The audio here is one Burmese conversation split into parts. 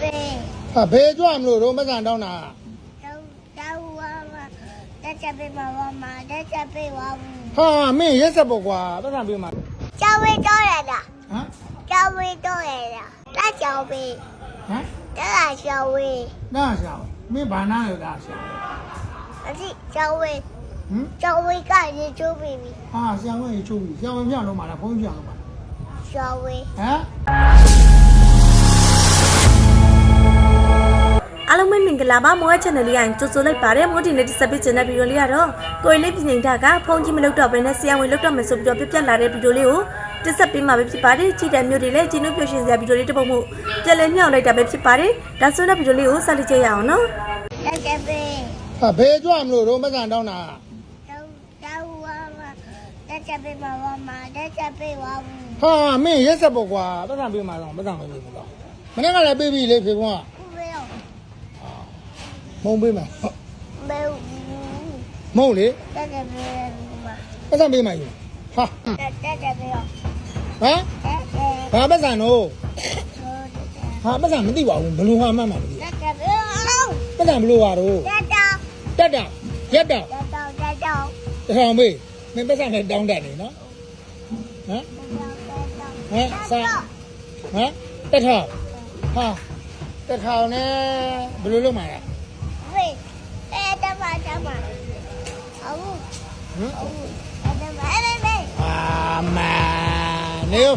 ပဲဟာဘေးကြွမလို့တော့မကန်တောင်းတာတော့တော့ဝါမတက်ချက်ပဲမဝါမတက်ချက်ပဲဝါဘူးဟာမင်းရက်စက်ပေါ့ကွာပတ်စံပေးမှာကျောင်းဝေးတော့ရတာဟမ်ကျောင်းဝေးတော့ရတာတက်ကျောင်းဝေးဟမ်တက်လာကျောင်း လို့မှာလားဖုန်းပြလို့မှာကျောင်းဝေးဟမ်အားလုံးပဲမင်္ဂလာပါမော channel လေးကိုကြိုဆိုလိုက်ပါတယ်မို့ဒီနေ့ဒီဆက်ပေးခြင်းတဲ့ဗီဒီယိုလေးကတော့ကိုယ်လေးပြင်နေတာကဖုန်းကြီးမလုပ်တော့ဘဲနဲ့ဆရာဝန်လုပ်တော့မယ်ဆိုပြီးတော့ပြပြလာတဲ့ဗီဒီယိုလေးကိုတစ်ဆက်ပေးမှာပဲဖြစ်ပါတယ်ကြည့်တဲ့မျိုးတွေလည်းဂျင်းတို့ပြရှင်စရာဗီဒီယိုလေးတစ်ပုဒ်မှုကြက်လဲမြောက်လိုက်တာပဲဖြစ်ပါတယ်ဒါဆိုတော့ဗီဒီယိုလေးကိုဆက်လက်ကြည့်ရအောင်နော်တက်ချက်ပဲဟာဘေးကြွမလို့တော့မကန်တောင်းတာတော့တော့ဝါမတက်ချက်ပဲမဝါမတက်ချက်ပဲဝါဘူးဟာမင်းရက်စက်ပေါ့ကွာပတ်စံပေးမှာတော့ပတ်စံမပေးဘူးတော့မနေ့ကလည်းပေးပြီလေဖေကွာဥပယော မုံပေးမှာဟုတ်ဘယ်မုံလေတက်ချက်ပဲမပတ်စံပေးမှာယူဟာတက်တက်ချက်ပဲရောဟမ်တက်ချက်ဘာပတ်စံတော့ဟုတ်တယ်ဟာပတ်စံမသိပါဘူးဘယ်လိုမှမှမမသိတက်ချက်ပဲအောင်ပတ်စံဘယ်လိုပါတော့တက်တောင်တက်တာရက်တာတက်တောင်တက်တောင်တထောင်မေးမင်းပတ်စံနဲ့တောင်းတက်နေနော်ဟမ်ဟမ်စာဟမ်တက်ထောင်ဟာတက်ထောင်နဲ့ဘယ်လိုလုပ်မှာလဲ အဝအဲတမအဲမေအာမနေရော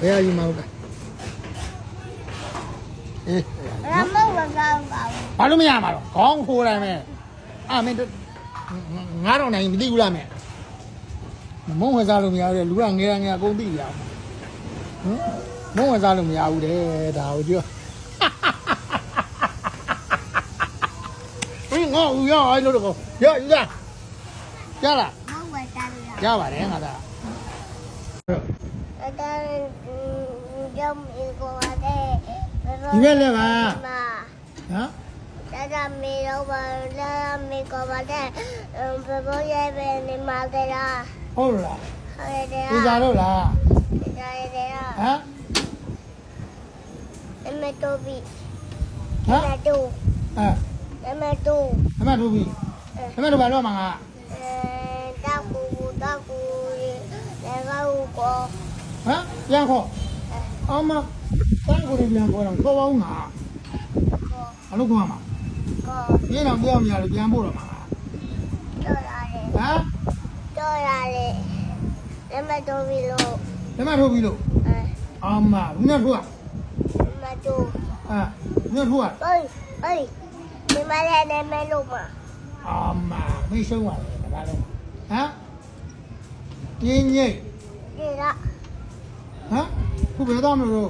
ဘယ်အယူမဟုတ်လားအေးရမောဝကောင်းကောင်းဘာလို့မရမှာတော့ခေါင်းခိုးတိုင်းပဲအာမင်းတို့ငါတော့နိုင်မသိဘူးလားမင်းမုံဝယ်စားလို့မရဘူးလေလူကငယ်ငယ်အကုန်သိရအောင်ဟမ်မုံဝယ်စားလို့မရဘူးတဲ့ဒါကိုပြောအေးငါဦးရအဲ့လိုတော့ရရ ရလားမောဝတာရရပါတယ်ငါသားအဲတန်ဂျုံအီကိုဝတဲ့ဒီဘက်လည်းပါမဟမ်ဒါကမေရောပါလာမေကိုပါတဲ့ဘဘောရဲ့ပဲနေမှာတဲ့လားဟုတ်လားဟုတ်တယ်ဒီစားလို့လားဒါရတယ်ဟမ်အမေတို့ပြီဟအမ်မေတို့အဲအမေတို့အမတို့ပြီအမတို့ဘာလို့မှာငါ အဲတောက်ကူတောက်ကူလေကောကိုဟမ်ပြန်ခေါ်အမတန်းကိုပြန်ခေါ်တော့ခေါ်ပါဦးငါဘာလို့ခေါ်မှာကိုပြင်းတော့ပြောင်းမရလို့ပြန်ဖို့တော့မှာတော်ရတယ်ဟမ်တော်ရတယ်အမေတို့ပြီလို့ဓမ္မထုတ်ပြီလို့အဲအမဘူးနဲ့ထုတ်အမေတို့อ่ะညထုတ် ဘာလုပ်ဟမ်တင်းငိတ်ဒီလားဟမ်ခုဘယ်တော့မလို့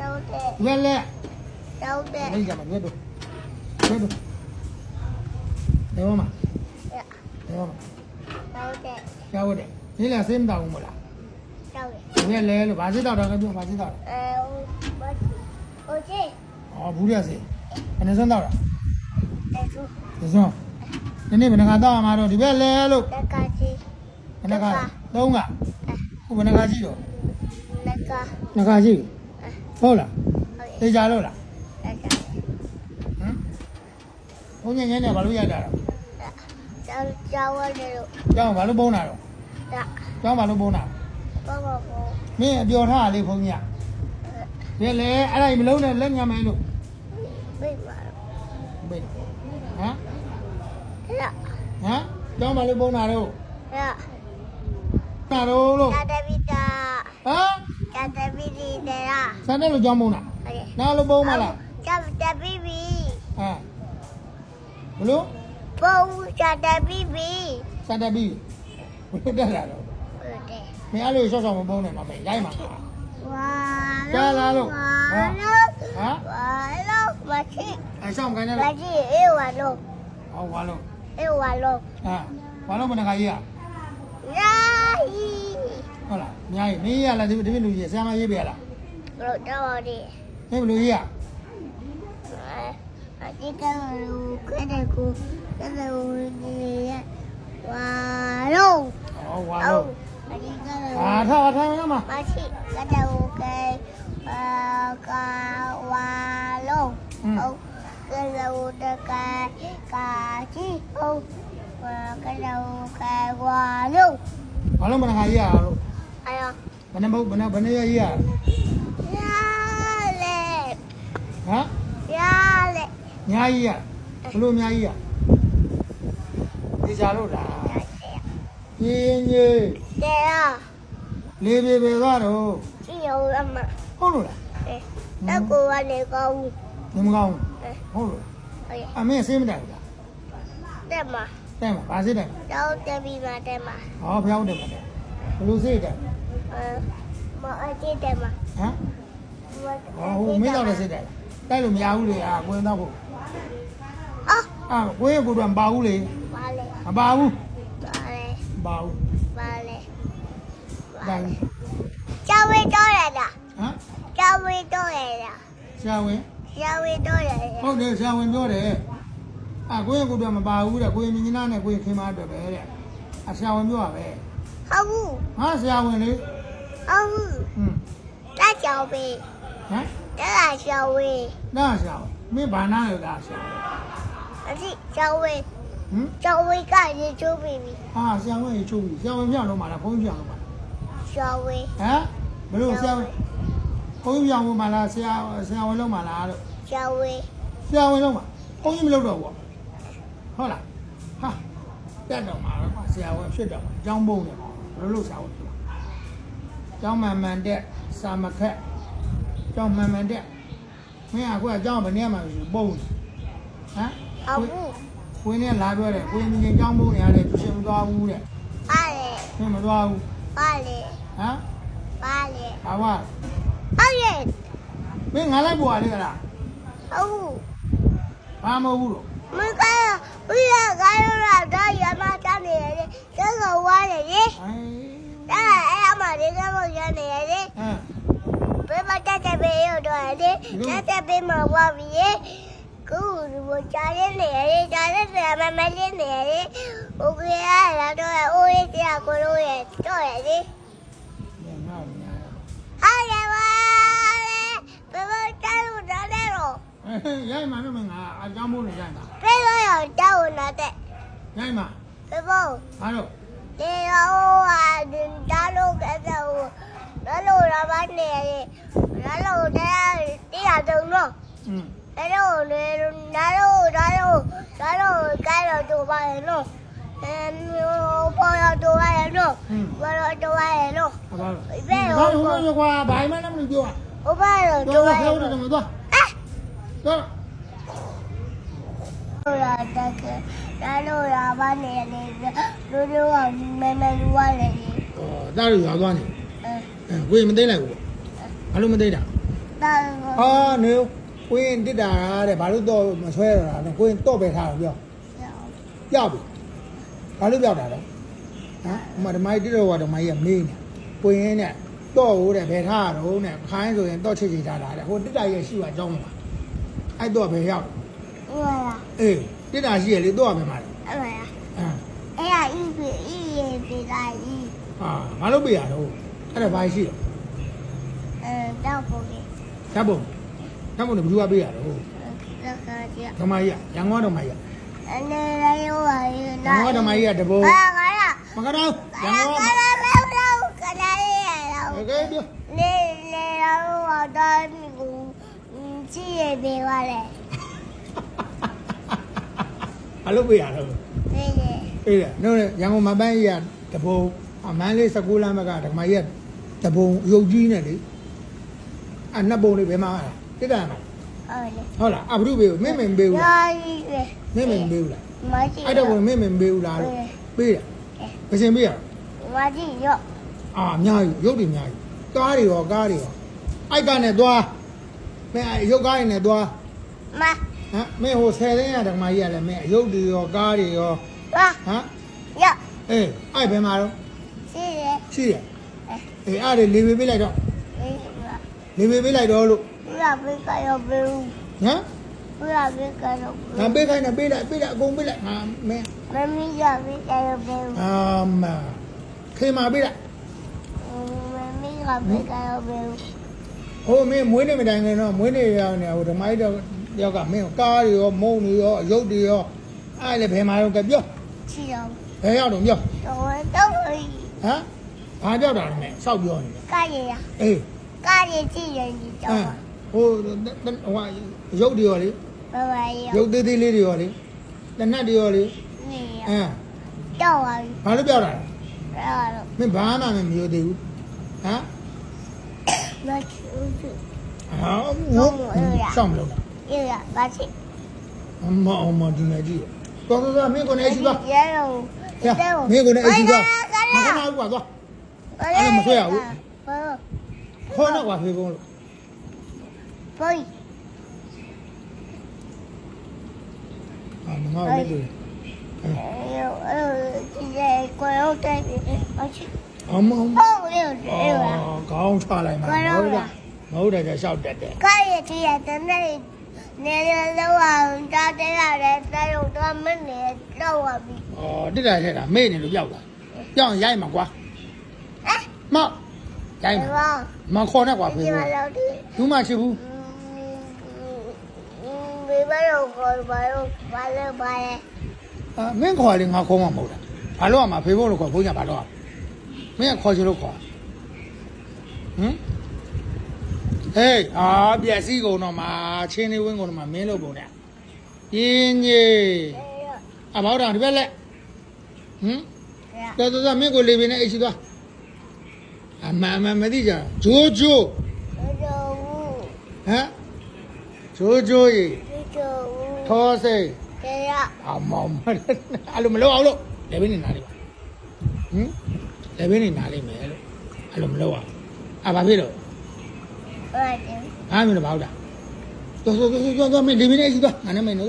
တော့တဲ့လက်လက်တော့တဲ့မိကမမြတ်တို့မြတ်တို့နေမမနေမမတော့တဲ့ကြောက်တယ်ဒီလားစိမတောင်းမလားကြောက်တယ်မြက်လဲလို့ဘာစိတောက်တာကပြောဘာစိတောက်တာအဲဟိုဟိုကြီးအော်ဘူးရစေအနေစွန်းတော့လားအဲစွန်းစွန်း ဒီနေ့ဘယ်နှခါတောက်မှာတော့ဒီဘက်လဲလို့တက်ကကြီးဘယ်နှခါသုံးကခုဘယ်နှခါရှိတော့တက်ကနှခါရှိဟုတ်လားဟုတ်သိကြလို့လားတက်ကဟမ်ဘုန်းကြီးညနေဘာလို့ရတာတော့ကျောင်းကျောင်းရတယ်လို့ကျောင်းဘာလို့ပုံးတာတော့ဒါကျောင်းဘာလို့ပုံးတာဘောဘောဘောမင်းအပျော်ထားလေးဘုန်းကြီးကဒီလေအဲ့ဒါမလုံးနဲ့လက်ညံမယ်လို့ပြေးပါ ဘယ်ဟမ် လာ ဟမ် ကျောင်းဘာလို့ပုံးတာတော့လာတာတော့လို့တာတပိတာဟမ်တာတပိဒီတဲ့လားစမ်းတယ်လို့ကျောင်းပုံးတာဟုတ်နားလို့ပုံးမလားကျောင်းတပိပြီဟမ်ဘလို့ပုံချတပိပြီစမ်းတယ်ပြီဘလို့တက်လာတော့ဟုတ်တယ်မင်းအဲ့လိုရှော့ရှော့မပုံးနဲ့မမေးလိုက်မှာဝါကြားလားလို့ဝါလို့ဟမ်ဝါလို့မချစ်အဲ့ရှော့မကိုင်းနဲ့မလို့ချစ်အေးဝါလို့ဟောဝါလို့ အေးဝါလို့ ဟမ်ဘာလို့မနခါကြီးอ่ะ နာဟီ ဟုတ်လားအများကြီးမင်းရလားဒီဒီလူကြီးဆရာမရေးပြရလား လို့တော့ဒီ မင်းဘယ်လိုရေးอ่ะ အဒီကလူကတဲ့ကိုကတဲ့ကိုဒီရဝါလို့ ဟောဝါလို့ အဒီကလူ အာထားထားရမှာ မရှိကတဲ့ကိုကဲအာကာဝ ဟုတ် ကလောတကကာကြီးဟုတ်ကလောကဝါလုံးဘာလို့မနခါရေးရလို့အယောဘယ်နှမဟုတ်ဘယ်နှဘယ်နှရရေးရရလေဟမ်ရလေညာကြီးရဘလို့ညာကြီးရဒီကြလို့လားပြင်းကြီးတဲ့ရလေးပြေပြေသွားတော့ကြည့်ရောအမဟုတ်လို့လားတက်ကိုကနေကောင်းနေမကောင်း ဟုတ်လို့ဟုတ်ရဲ့အမင်းဆေးမတိုင်ဘူးလားတက်မှာတိုင်မှာဘာဆေးတိုင်တော့တက်ပြီးမှတက်မှာဟောဖျောင်းတယ်မှာဘလို့ဆေးတိုင်အဲမအကြည့်တက်မှာဟမ်ဟောဟိုမင်းတော့လည်းဆေးတိုင်တိုက်လို့မရဘူးလေအာကိုင်းတော့ဖို့အော်အာကိုင်းကိုတော့မပါဘူးလေပါလေမပါဘူးပါလေမပါဘူးပါလေတိုင်ကျောင်းဝေးတော့ရတာဟမ်ကျောင်းဝေးတော့ရတာဆရာဝ န်ကျောင်းဝေးတော့ရတာဟုတ်တယ်ဆရာဝန်ပြောတယ်အာကိုင်းကိုတော့မပါဘူးတဲ့ကိုင်းမြင်းနာနဲ့ကိုင်းခင်မအတွက်ပဲတဲ့အဆရာဝန်ပြောတာပဲဟုတ်ဘူးဟာဆရာဝန်လေဟုတ်ဘူးဟွန်းတက်ကျောင်းဝေးဟမ်တက်လာကျောင်းဝေးနားဆရာဝန်မင်းဘာနာလဲလားဆရာဝန်အကြည့်ကျောင်းဝေးဟမ်ကျောင်းဝေးကရေချိုးပြီးပြီဟာဆရာဝန်ရေချိုးပြီဆရာဝန်ပြောင်းတော့မှာလားဖုန်းပြောင်းတော့မှာကျောင်းဝေးဟမ်ဘယ်လိုဆရာဝန် ဖုန်းပြောင်းမှာလားဆရာဆရာဝန်လုံးမှာလားလို့ကျောင်းဝေးဆရာဝန်လုံးမှာဖုန်းကြီးမလုပ်တော့ဘူးဟုတ်လားဟာတက်တော့မှာတော့ဆရာဝန်ဖြစ်တော့မှာအကြောင်းပုံတယ်ဘယ်လိုလုပ်ဆရာဝန်ဖြစ်မှာအကြောင်းမှန်မှန်တဲ့စာမခက်အကြောင်းမှန်မှန်တဲ့မင်းအခုအကြောင်းဘယ်နဲ့မှမရှိပုံဟမ်ဟုတ်ဘူးကိုင်းနဲ့လာပြောတယ်ကိုင်းမြင်ကြောင်းပုံနေရတယ်သူရှင်မသွားဘူးတဲ့ပါလေမင်းမသွားဘူးပါလေဟမ်ပါလေဘာဝ ဟုတ်ရဲ့မင်းငါလိုက်ပေါ်ရတယ်ခလားဟုတ်ဘာမဟုတ်ဘူးတော့မင်းကဘုရားကားရတာဒါရမတန်းနေရတယ်ကျကောဝါနေရေဒါအဲ့အမလေးကတော့ရနေရတယ်ဘယ်မှာတက်တယ်ပဲရတော့ရတယ်တက်တယ်ပဲမဝါပြီရေကိုဘကြားရနေရတယ်ကြားရနေမမလေးနေရတယ်ဘုရားရတော့အိုးရကိုလို့ရတော့ရတယ် ရိုက်မှာတော့မင်းငါအကြောင်းပုံနေရိုက်မှာ ဘယ်လိုရတောင်းလာတဲ့ ရိုက်မှာ ဘယ်ပေါ့ ဘာလို့ ဒီရောဟာဒါလို့ကစားဦးဒါလို့ရပါနေရတယ်ဒါလို့တရားတရားတုံတော့ อืม ဒါလို့လေဒါလို့ဒါလို့ဒါလို့ကဲတော့တော့ပါရဲ့နော်အဲမျိုးပေါ်ရတော့ပါရဲ့နော် อืม ဘာလို့တော့ပါရဲ့နော် ဘာလို့ ဘယ် ဘာ ဟို လို့လဲကွာဘာမှလည်းမလုပ်ပြော ဟိုဘာလို့ တော့ တော့ပါ ဖျော ရဲ့ င်းတ ယ်မသွားအာတော့လို့ရတဲ့ကဒါလို့ရပါနေတယ်လူလူကမမလူရလေဩတားရရွာသွားနေအဲအဲဝေးမသိလိုက်ဘူးဘာလို့မသိတာဒါဟာနေဝင်းတစ်တာတဲ့ဘာလို့တော့မဆွဲရတာလဲကိုင်းတော့ပဲထားတော့ပြောပြောက်ပြီဘာလို့ပြောက်တာလဲဟမ်ဟိုမှာဓမ္မကြီးတစ်တော်ကဓမ္မကြီးကမေးနေကိုင်းနဲ့တော့ဟိုတဲ့ဘယ်ထားရတော့နဲ့ခိုင်းဆိုရင်တော့ချစ်ချစ်ထားတာတဲ့ဟိုတစ်တာရဲ့ရှိပါအကြောင်းမှာ အဲ့တော့ဘယ်ရောက်ဟုတ်ပါလားအေးတက်တာရှိရလေတော့ဘယ်မှာလဲအဲ့ပါလားအာအဲ့ရဤပြီဤရေပြီလာဤဟာမလုပ်ပြရတော့အဲ့ဒါဘာရှိတော့အဲတောက်ဖို့ကြီးဓာတ်ပုံဓာတ်ပုံကဘယ်သူကပေးရတော့လောက်ကကြီးဓမ္မကြီးရန်ကုန်ဓမ္မကြီးအနေနဲ့ရောပါရရန်ကုန်ဓမ္မကြီးကတပုံအာငါရမကတော့ရန်ကုန်ကလည်းမဟုတ်တော့ကလည်းရတော့နေနေတော့တော့ ကိုကြည့်ရပြီပါလေဘာလို့ပြရတော့ဒီလေအေးရနော်ရန်ကုန်မပန်းကြီးကတပုံအမန်းလေး16လမ်းဘက်ကဓမ္မကြီးကတပုံရုပ်ကြီးနဲ့လေအနှစ်ပုံလေးဘယ်မှာတိတ္တမှာဟုတ်လေဟုတ်လားအဘုရုပေးမင်းမင်းပေးဘူးလားရာကြီးလေမင်းမင်းပေးဘူးလားမရှိအဲ့တော့မင်းမင်းပေးဘူးလားလို့ပေးတယ်ပစင်ပေးရမရှိရောအာအများကြီးရုပ်တွေအများကြီးကားတွေရောကားတွေရောအိုက်ကနေသွား မင်းရုပ်ကားတွေနဲ့သွားမဟမ်မင်းဟို10သိန်းရဓမ္မကြီးကလည်းမင်းရုပ်တွေရောကားတွေရောဟာဟမ်ရအေးအဲ့ဘယ်မှာတော့ရှိတယ်ရှိရအေးအဲ့ဒါလေးပေးပေးလိုက်တော့ဒီကလေးပေးပေးလိုက်တော့လို့ဒီကဘယ်ကရောဘယ်ဟမ်ဒီကဘယ်ကရောငါပေးခိုင်းတာပေးလိုက်ပေးလိုက်အကုန်ပေးလိုက်ငါမင်းမမီးကဘယ်ကရောဘယ်အာမခေမာပေးလိုက်မမီးကဘယ်ကရောဘယ် ဟိုမင်းမွေးနေမတိုင်ခင်တော့မွေးနေရအောင်နေဟိုဓမ္မကြီးတော့တယောက်ကမင်းကားတွေရောမုံတွေရောအယုတ်တွေရောအဲ့လေဘယ်မှာရောကပြောချီတော့ဘယ်ရောက်တော့ပြောတော့တော့ဟမ်ဘာကြောက်တာလဲစောက်ပြောနေတယ်ကားရရအေးကားရကြည့်ရင်ဒီအတော့မ်ဟိုဟိုရုပ်တွေရောလေဘယ်ပါရရုပ်သေးသေးလေးတွေရောလေတနတ်တွေရောလေနေရအမ်တော့ပါပြီဘာလို့ပြောတာလဲအဲ့တော့မင်းဘာမှမမျိုးသေးဘူးဟမ် မချူချူဟာငုံရှောင်းမလို့လားရရပါချီအမအမဒီမကြီးတော်တော်တော်မင်းကိုနေရှိသွားရရောရမင်းကိုနေရှိသွားမခဏဘူးကွာသွားအဲ့လိုမဆွဲရဘူးဘောခေါ်တော့ကွာဖေဖုံးလို့ဘောအာမငါ့ကိုလက်တွေ့ရောဒီလေကိုရောတဲ့ပါချီအမအမဘောရရအော်ခေါင်းချလိုက်မှာမဟုတ်လား မဟုတ်တာကြောင့်ရှောက်တက်တယ်ကဲရတီရတနေ့နေရလောက်အောင်တားတဲ့ရတယ်တဲ့တော့မနေတော့ပါပြီအော်တက်တာထက်တာမေ့နေလို့ပြောက်တာပြောင်းရိုက်မှာကွာမရိုက်မှာမခေါ်နဲ့ကွာဖေးဘူးမှရှိဘူးဘေဘရောခေါ်ပါရောဘာလဲဘာလဲအာမင်းခေါ်လေငါခေါ်မှာမဟုတ်တာဘာလို့ ਆ မှာဖေးဖို့လို့ခေါ်ဘုန်းကြီးကဘာလို့ ਆ မင်းကခေါ်ချင်လို့ခေါ်ဟမ် ဟေးအာပြက်စီးကုန်တော့မှာချင်းလေးဝင်းကုန်တော့မှာမင်းလို့ပုံနဲ့ရင်းကြီးအဘောက်တော်ဒီဘက်လက်ဟမ်တော်တော်တော်မင်းကိုလေပင်နဲ့အိတ်ရှိသွားအမှန်အမှန်မသိကြဂျိုးဂျိုးတော့ဘူးဟမ်ဂျိုးဂျိုးရေဒီတော့ဘူးထောစိတ်တဲ့ရအမောင်မအဲ့လိုမလုပ်အောင်လို့လေပင်နေနားလေးပါဟမ်လေပင်နေနားလေးမယ်လို့အဲ့လိုမလုပ်အောင်အဘာဖြစ်လို့ ဟုတ်တယ်အားမင်းဘာဟုတ်တာတော်တော်တော်တော်တော်မင်းဒီမင်းလေးရှိသွားငါနဲ့မင်းတို့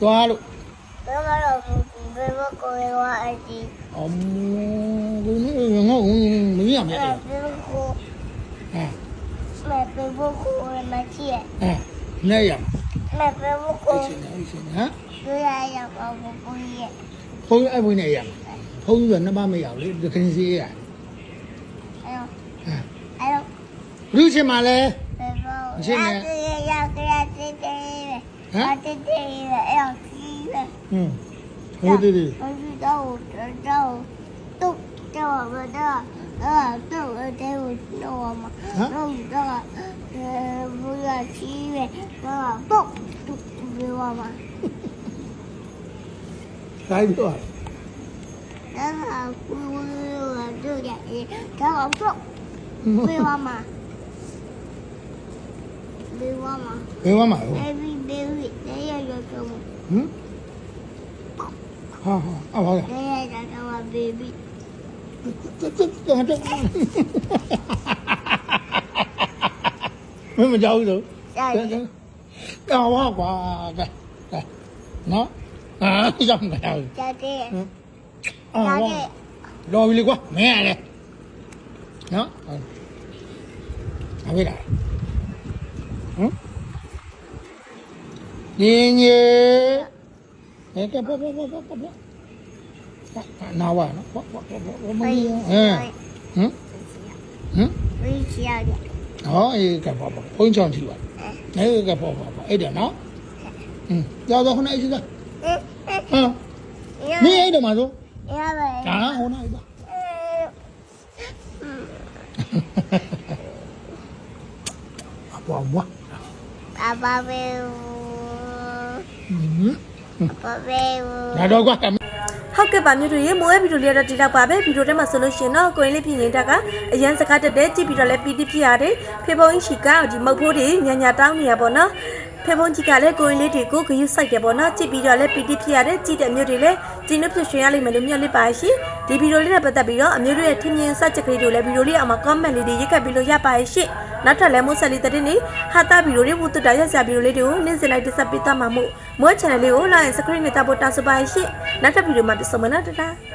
သွားလို့တော့တော့ဘယ်ဘကိုရွာအကြီးအမဘုန်းကြီးငေါ့မင်းရမယ်ဘယ်ဘကိုဟမ်မဘယ်ဘကိုမချီဟမ်နေရမဘယ်ဘကိုဟမ်ဘယ်ရရဘကိုကြီးဘုန်းကြီးအဘွေးနေရဘုန်းကြီးကနှစ်ပါးမရဘူးလေတခင်စီရတယ် 六千嘛嘞！你去哪？我今天要给老，嗯，哦对对。老师让我，让我动，在我们这，让我动，我那，我们动这个，不要听音乐，让我动，给我们。来一段。让我动，我动点心，让我，给我们。Bewama. Bewama. Every berry. Đây là rồi cầm. Hmm? Ha ha. À vậy. Đây là rồi cầm baby. mới mình dâu được đau quá quá đây đây nó à xong rồi trời à, quá. đôi đi qua mẹ này nó à biết rồi ဟမ်ဟာဟာအဘောရ They are your come, baby. မင်းမကြောက်ဘူးလို့ Daddy, ကောင်းပါကွာကဲကဲနော်အာရောက်မလာဘူး daddy, အာဝါ daddy. လော်ပြီလေကွာမင်းရတယ်နော်အမေလားဟမ်ညင်ညေအဲကပေါ်ပေါ်ပေါ်ပေါ်ပေါ်နာဝါနော်ပေါ်ပေါ်ပေါ်မင်းဟမ်ဟမ်ဟမ် We shall get. ဟောအေးကပေါ်ပေါ်ဘုန်းချောင်းထီပါအဲကပေါ်ပေါ်ပေါ်အဲ့ဒါနော်ဟမ်ကြောက်တော့ခုနအိတ်စီကဟမ်မင်းအဲ့တော့မှာဆို Yeah, but. ဒါဟိုနာအိတ်ပါအပေါ်မွား Papa will. ဟင်း Papa will. ဒါတော့ကွာဟုတ်ကဲ့ပါမြို့တို့ရေမိုးရဲ့ဗီဒီယိုလေးတော့ဒီတော့ပါပဲဗီဒီယိုထဲမှာဆိုလို့ရှိရင်တော့ကိုရင်လေးပြင်နေတာကအရန်စကားတက်တဲ့ကြည့်ပြီးတော့လည်းပီတိဖြစ်ရတယ်ဖေဖုံကြီးချီကဒီမုတ်ဖိုးတွေညာညာတောင်းနေရပါတော့ ဖေဖုံကြီးကလည်းကိုရင်လေးတွေကိုဂရုစိုက်တယ်ပေါ့နော်ကြည့်ပြီးတော့လည်းပီတိဖြစ်ရတယ်ကြည့်တဲ့မြို့တွေလည်းကြည်နှုတ်ဖြစ်ရွှင်ရလိမ့်မယ်လို့မျှော်လင့်ပါရှိဒီဗီဒီယိုလေးနဲ့ပတ်သက်ပြီးတော့အမျိုးတို့ရဲ့ထင်မြင်စချက်ကလေးတွေလည်းဗီဒီယိုလေးအောက်မှာ comment လေးတွေရေးကပ်ပြီးလို့ရပါရဲ့ရှိနောက်ထပ်လည်းမိုးဆက်လေးတဲ့နေ့ဟာတာဗီဒီယိုတွေဝတ်တူတာရက်စရာဗီဒီယိုလေးတွေကိုနေ့စဉ်လိုက်တက်ဆက်ပေးသွားမှာမို့မိုး channel လေးကို like subscribe နဲ့တပ်ဖို့တောင်းဆိုပါရှိနောက်ထပ်ဗီဒီယိုမှာပြန်ဆုံမယ်နော်တတား